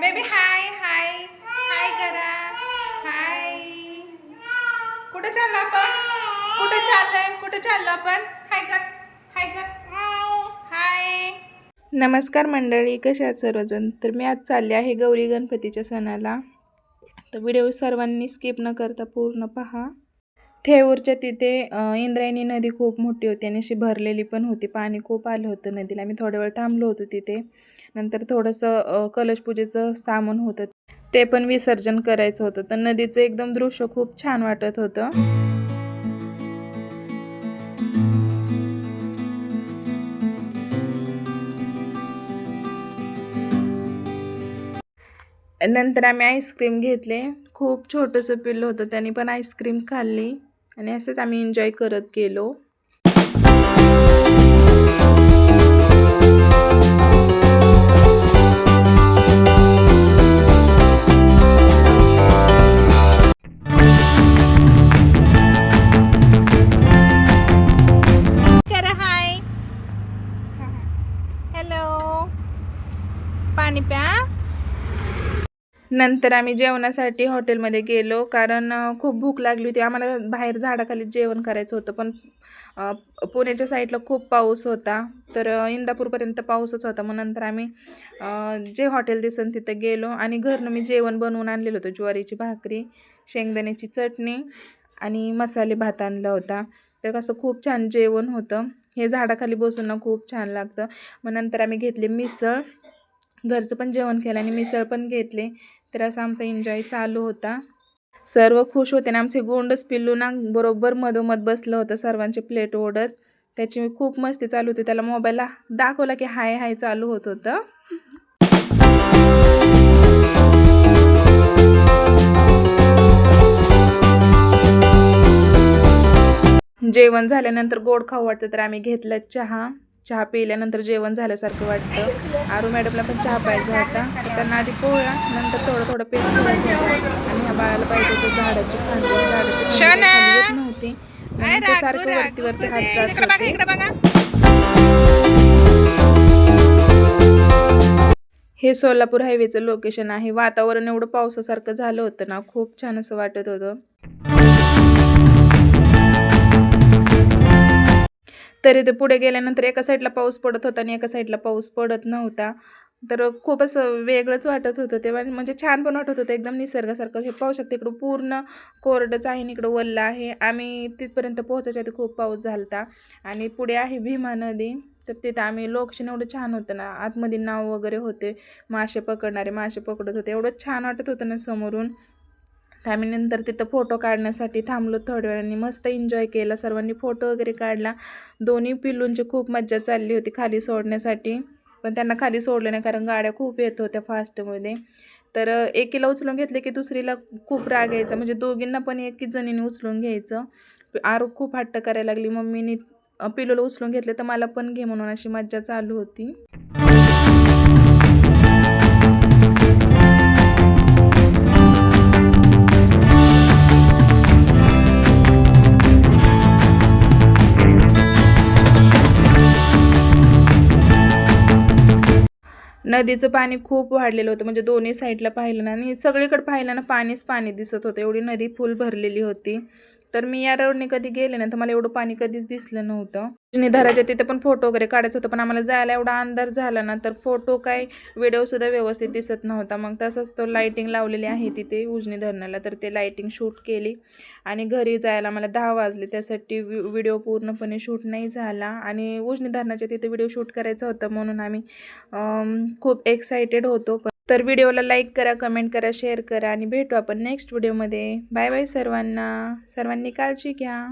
Baby hi हाय हाय करा हाय कुठं चाललो आपण? कुठं चाललोय? कुठं चाललो आपण? हाय कर हाय कर हाय नमस्कार मंडळी कशा आहात सर्वजण? तर मी आज चालले आहे गौरी गणपतीच्या सणाला. तर व्हिडिओ सर्वांनी स्किप न करता पूर्ण पहा. थेऊरच्या तिथे इंद्रायणी नदी खूप मोठी होती आणि अशी भरलेली पण होती. पाणी खूप आलं होतं नदीला. आम्ही थोड्या वेळ थांबलो होतो तिथे. नंतर थोडंसं कलशपूजेचं सामान होतं. ते पण विसर्जन करायचं होतं. तर नदीचं एकदम दृश्य खूप छान वाटत होतं. नंतर आम्ही आईस्क्रीम घेतले. खूप छोटंसं पिल्लं होतं. त्यांनी पण आईस्क्रीम खाल्ली. आणि असंच आम्ही एन्जॉय करत गेलो. नंतर आम्ही जेवणासाठी हॉटेलमध्ये गेलो कारण खूप भूक लागली होती. आम्हाला बाहेर झाडाखाली जेवण करायचं होतं पण पुण्याच्या साईडला खूप पाऊस होता. तर इंदापूरपर्यंत पाऊसच होता. मग नंतर आम्ही जे हॉटेल दिसन तिथं गेलो आणि घरनं मी जेवण बनवून आणलेलं होतं. ज्वारीची भाकरी शेंगदाण्याची चटणी आणि मसाले भात आणला होता. तर कसं खूप छान जेवण होतं. हे झाडाखाली बसून ना खूप छान लागतं. मग नंतर आम्ही घेतले मिसळ. घरचं पण जेवण केलं आणि मिसळ पण घेतले. तर असा आमचा एन्जॉय चालू होता. सर्व खुश होते आणि आमचे गोंडस पिल्लू ना बरोबर मधोमध बसलं होतं सर्वांचे प्लेट ओढत. त्याची खूप मस्ती चालू होती. त्याला मोबाईलला दाखवला की हाय हाय चालू होत होतं. जेवण झाल्यानंतर गोड खाऊ वाटतं तर आम्ही घेतलं चहा. चहा पिल्यानंतर जेवण झाल्यासारखं वाटतं. आरू मॅडमला पण चहा पाहिजे होता. त्यांना आधी पोळ्या नंतर थोडं थोडं पेट. आणि ह्या बाळाला पाहिजे होतं झाडाची फांदी झाडाची नव्हती. ते सारखं वरती वरती हात जात होते. हे सोलापूर हायवेचं लोकेशन आहे. वातावरण एवढं पावसासारखं झालं होतं ना खूप छान असं वाटत होतं. तरी ते पुढे गेल्यानंतर एका साईडला पाऊस पडत होता आणि एका साईडला पाऊस पडत नव्हता. तर खूप असं वेगळंच वाटत होतं तेव्हा. म्हणजे छान पण वाटत होतं. एकदम निसर्गासारखं हे पाहू शकते. इकडं पूर्ण कोरडंच आहे आणि इकडं वल्लं आहे. आम्ही तिथपर्यंत पोहोचायच्या आधी खूप पाऊस झालता. आणि पुढे आहे भीमा नदी. तर तिथं आम्ही लोकेशन एवढं छान होतं ना. आतमध्ये नाव वगैरे होते. मासे पकडणारे मासे पकडत होते. एवढं छान वाटत होतं ना समोरून. तर नंतर तिथं फोटो काढण्यासाठी थांबलो थोड्या वेळाने मस्त एन्जॉय केला. सर्वांनी फोटो वगैरे काढला. दोन्ही पिल्लूंची खूप मज्जा चालली होती खाली सोडण्यासाठी. पण त्यांना खाली सोडलं नाही कारण गाड्या खूप येत होत्या फास्टमध्ये. तर एकीला उचलून घेतले की दुसरीला खूप राग यायचा. म्हणजे दोघींना पण एकीच जणीने उचलून घ्यायचं. आरोप खूप हट्ट करायला लागली. मम्मीनी अ, पिलूला उचलून घेतले तर मला पण घे म्हणून अशी मज्जा चालू होती. नदीचं पाणी खूप वाढलेलं होतं. म्हणजे दोन्ही साईडला पाहिलं ना आणि सगळीकडे पाहिलं ना पाणीच पाणी दिसत होतं. एवढी नदी फुल भरलेली होती. तर मी या रोडने कधी गेले ना तर मला एवढं पाणी कधीच दिसलं नव्हतं. निधाराच्या तिथे पण फोटो वगैरे काढायचं होतं पण आम्हाला जायला एवढा अंधार झाला ना तर फोटो काय व्हिडिओसुद्धा व्यवस्थित दिसत नव्हता. मग तसंच तो लाईटिंग लावलेली आहे तिथे उजनी धरणाला तर ते लाईटिंग शूट केली आणि घरी जायला मला दहा वाजले. त्यासाठी व्हिडिओ पूर्णपणे शूट नाही झाला आणि उजनी धरणाच्या तिथे व्हिडिओ शूट करायचा होता म्हणून आम्ही खूप एक्सायटेड होतो. पण तर व्हिडिओला लाईक करा कमेंट करा शेअर करा आणि भेटू आपण नेक्स्ट व्हिडिओमध्ये. बाय बाय सर्वांना. सर्वांनी काळजी घ्या.